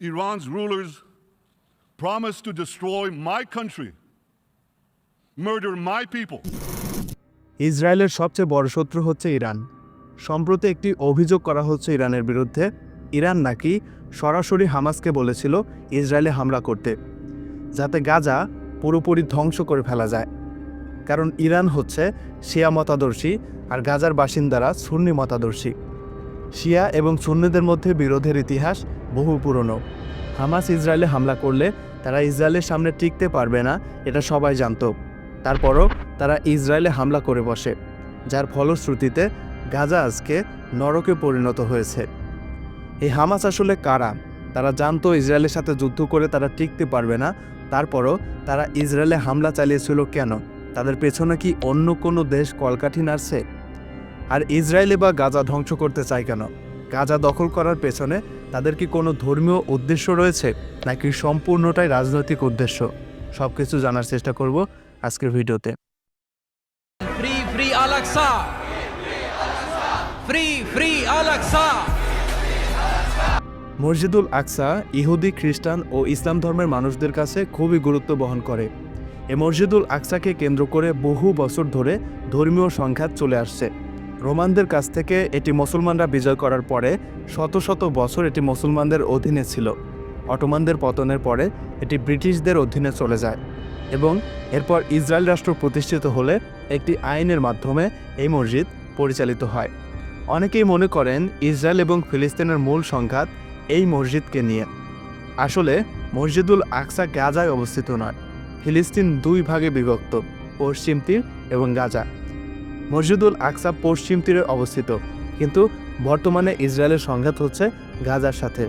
Iran's rulers promised to destroy my country, murder my people. ইসরায়েলের সবচেয়ে বড় শত্রু হচ্ছে ইরান। সম্প্রতি একটি অভিযোগ করা হচ্ছে ইরানের বিরুদ্ধে। ইরান নাকি সরাসরি হামাসকে বলেছিল ইসরায়েলে হামলা করতে যাতে গাজা পুরোপুরি ধ্বংস করে ফেলা যায়। কারণ ইরান হচ্ছে শিয়া মতাদর্শী আর গাজার বাসিন্দারা সুন্নি মতাদর্শী। শিয়া এবং সুন্নিদের মধ্যে বিরোধের ইতিহাস বহু পুরনো। হামাস ইসরায়েলে হামলা করলে তারা ইসরায়েলের সামনে টিকতে পারবে না, এটা সবাই জানত। তারপরও তারা ইসরায়েলে হামলা করে বসে, যার ফলশ্রুতিতে গাজা আজকে নরকে পরিণত হয়েছে। এই হামাস আসলে কারা? তারা জানতো ইসরায়েলের সাথে যুদ্ধ করে তারা টিকতে পারবে না, তারপরও তারা ইসরায়েলে হামলা চালিয়েছিল কেন? তাদের পেছনে কি অন্য কোনো দেশ কলকাঠি নাড়ছে? আর ইসরায়েলে বা গাজা ধ্বংস করতে চায় কেন? গাজা দখল করার পেছনে তাদের কি কোনো ধর্মীয় উদ্দেশ্য রয়েছে নাকি সম্পূর্ণটাই রাজনৈতিক উদ্দেশ্য সব কিছু জানার চেষ্টা করব আজকের ভিডিওতে Free, free Al-Aqsa! Free, free Al-Aqsa! মসজিদুল আকসা ইহুদি খ্রিস্টান ও ইসলাম ধর্মের মানুষদের কাছে খুবই গুরুত্ব বহন করে এ মসজিদুল আকসাকে কেন্দ্র করে বহু বছর ধরে ধর্মীয় সংঘাত চলে আসছে রোমানদের কাছ থেকে এটি মুসলমানরা বিজয় করার পরে শত শত বছর এটি মুসলমানদের অধীনে ছিল। অটোমানদের পতনের পরে এটি ব্রিটিশদের অধীনে চলে যায় এবং এরপর ইসরায়েল রাষ্ট্র প্রতিষ্ঠিত হলে একটি আইনের মাধ্যমে এই মসজিদ পরিচালিত হয়। অনেকেই মনে করেন ইসরায়েল এবং ফিলিস্তিনের মূল সংঘাত এই মসজিদকে নিয়ে। আসলে মসজিদুল আকসা গাজায় অবস্থিত নয়। ফিলিস্তিন দুই ভাগে বিভক্ত, পশ্চিম তীর এবং গাজা। মসজিদুল আকসা পশ্চিম তীরে অবস্থিত, কিন্তু বর্তমানে ইসরায়েলের সংঘাত হচ্ছে গাজার সাথে।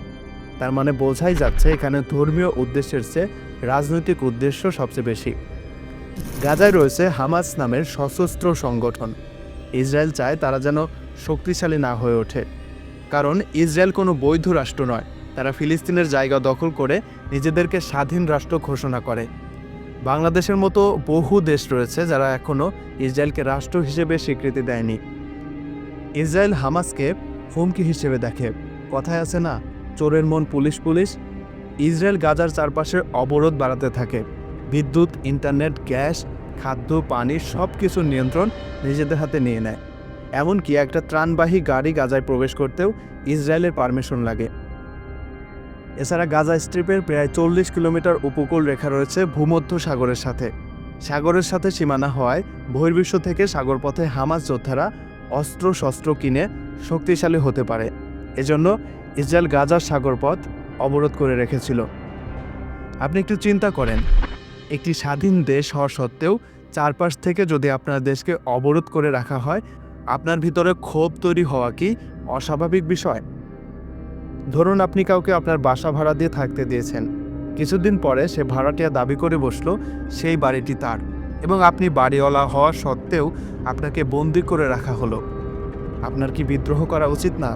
তার মানে বোঝাই যাচ্ছে এখানে ধর্মীয় উদ্দেশ্যের চেয়ে রাজনৈতিক উদ্দেশ্য সবচেয়ে বেশি। গাজায় রয়েছে হামাস নামের সশস্ত্র সংগঠন। ইসরায়েল চায় তারা যেন শক্তিশালী না হয়ে ওঠে। কারণ ইসরায়েল কোনো বৈধ রাষ্ট্র নয়, তারা ফিলিস্তিনের জায়গা দখল করে নিজেদেরকে স্বাধীন রাষ্ট্র ঘোষণা করে। বাংলাদেশের মতো বহু দেশ রয়েছে যারা এখনও ইসরায়েলকে রাষ্ট্র হিসেবে স্বীকৃতি দেয়নি। ইসরায়েল হামাসকে হুমকি হিসেবে দেখে। কথায় আছে না, চোরের মন পুলিশ পুলিশ, ইসরায়েল গাজার চারপাশে অবরোধ বাড়াতে থাকে। বিদ্যুৎ, ইন্টারনেট, গ্যাস, খাদ্য, পানি সব কিছুর নিয়ন্ত্রণ নিজেদের হাতে নিয়ে নেয়। এমনকি একটা ত্রাণবাহী গাড়ি গাজায় প্রবেশ করতেও ইসরায়েলের পারমিশন লাগে। এছাড়া গাজা স্ট্রিপের প্রায় চল্লিশ কিলোমিটার উপকূল রেখা রয়েছে ভূমধ্য সাগরের সাথে। সাগরের সাথে সীমানা হওয়ায় বহির্বিশ্ব থেকে সাগরপথে হামাস যোদ্ধারা অস্ত্র শস্ত্র কিনে শক্তিশালী হতে পারে। এজন্য ইসরায়েল গাজার সাগরপথ অবরোধ করে রেখেছিল। আপনি একটু চিন্তা করেন, একটি স্বাধীন দেশ হওয়া সত্ত্বেও চারপাশ থেকে যদি আপনার দেশকে অবরোধ করে রাখা হয়, আপনার ভিতরে ক্ষোভ তৈরি হওয়া কি অস্বাভাবিক বিষয়? ধরুন আপনি কাউকে আপনার বাসা ভাড়া দিয়ে থাকতে দিয়েছেন। কিছুদিন পরে সে ভাড়াটিয়া দাবি করে বসল সেই বাড়িটি তার এবং আপনি বাড়িওয়ালা হওয়া সত্ত্বেও আপনাকে বন্দি করে রাখা হলো। আপনার কি বিদ্রোহ করা উচিত না?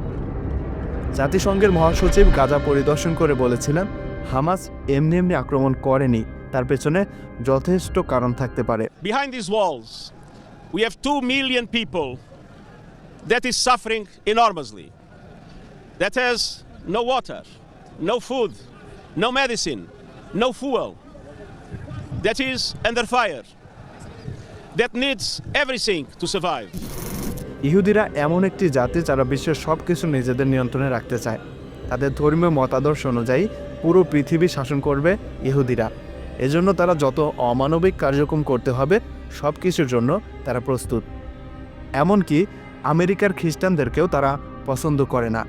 জাতিসংঘের মহাসচিব গাজা পরিদর্শন করে বলেছিলেন হামাস এমনি এমনি আক্রমণ করেনি তার পেছনে যথেষ্ট কারণ থাকতে পারে। Behind these walls, we have 2 million people that is suffering enormously, that has no water, no food, no medicine, no fuel, that is under fire, that needs everything to survive. ইহুদিরা এমন একটি জাতি যারা বিশ্বের সব কিছু নিজেদের নিয়ন্ত্রণে রাখতে চায়। তাদের ধর্মীয় মতাদর্শ অনুযায়ী পুরো পৃথিবী শাসন করবে ইহুদিরা। এজন্য তারা যত অমানবিক কার্যক্রম করতে হবে সব কিছুর জন্য তারা প্রস্তুত। এমনকি আমেরিকার খ্রিস্টানদেরকেও তারা পছন্দ করে না।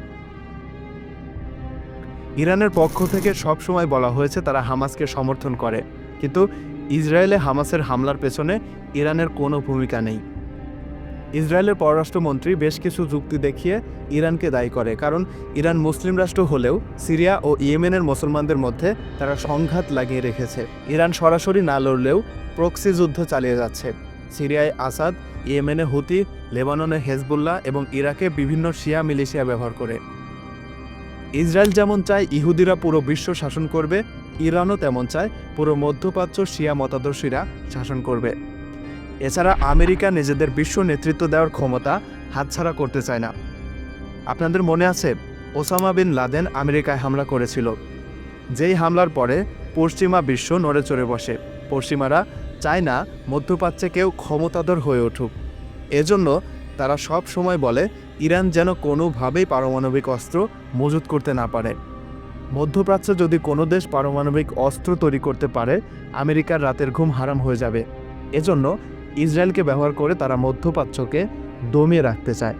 ইরানের পক্ষ থেকে সবসময় বলা হয়েছে তারা হামাসকে সমর্থন করে। কিন্তু ইসরায়েলে হামাসের হামলার পেছনে ইরানের কোনো ভূমিকা নেই। ইসরায়েলের পররাষ্ট্রমন্ত্রী বেশ কিছু যুক্তি দেখিয়ে ইরানকে দায়ী করে, কারণ ইরান মুসলিম রাষ্ট্র হলেও সিরিয়া ও ইয়েমেনের মুসলমানদের মধ্যে তারা সংঘাত লাগিয়ে রেখেছে। ইরান সরাসরি না লড়লেও প্রক্সি যুদ্ধ চালিয়ে যাচ্ছে। সিরিয়ায় আসাদ, ইয়েমেনে হুতি, লেবাননে হেজবুল্লাহ এবং ইরাকে বিভিন্ন শিয়া মিলিশিয়া ব্যবহার করে। ইসরায়েল যেমন চায়, ইহুদিরা পুরো বিশ্ব শাসন করবে, ইরানও তেমন চায়, পুরো মধ্যপ্রাচ্য শিয়া মতাদর্শীরা শাসন করবে। এছাড়া আমেরিকা নিজেদের বিশ্ব নেতৃত্ব দেওয়ার ক্ষমতা হাতছাড়া করতে চায় না। আপনাদের মনে আছে, ওসামা বিন লাদেন আমেরিকায় হামলা করেছিল। যেই হামলার পরে পশ্চিমা বিশ্ব নড়ে চড়ে বসে। পশ্চিমারা চায় না মধ্যপ্রাচ্যে কেউ ক্ষমতাধর হয়ে উঠুক। এজন্য তারা সব সময় বলে, ইরান যেন কোনোভাবেই পারমাণবিক অস্ত্র মজুত করতে না পারে। মধ্যপ্রাচ্যে যদি কোনো দেশ পারমাণবিক অস্ত্র তৈরি করতে পারে, আমেরিকার রাতের ঘুম হারাম হয়ে যাবে। এজন্য ইসরায়েলকে ব্যবহার করে তারা মধ্যপ্রাচ্যকে দমিয়ে রাখতে চায়।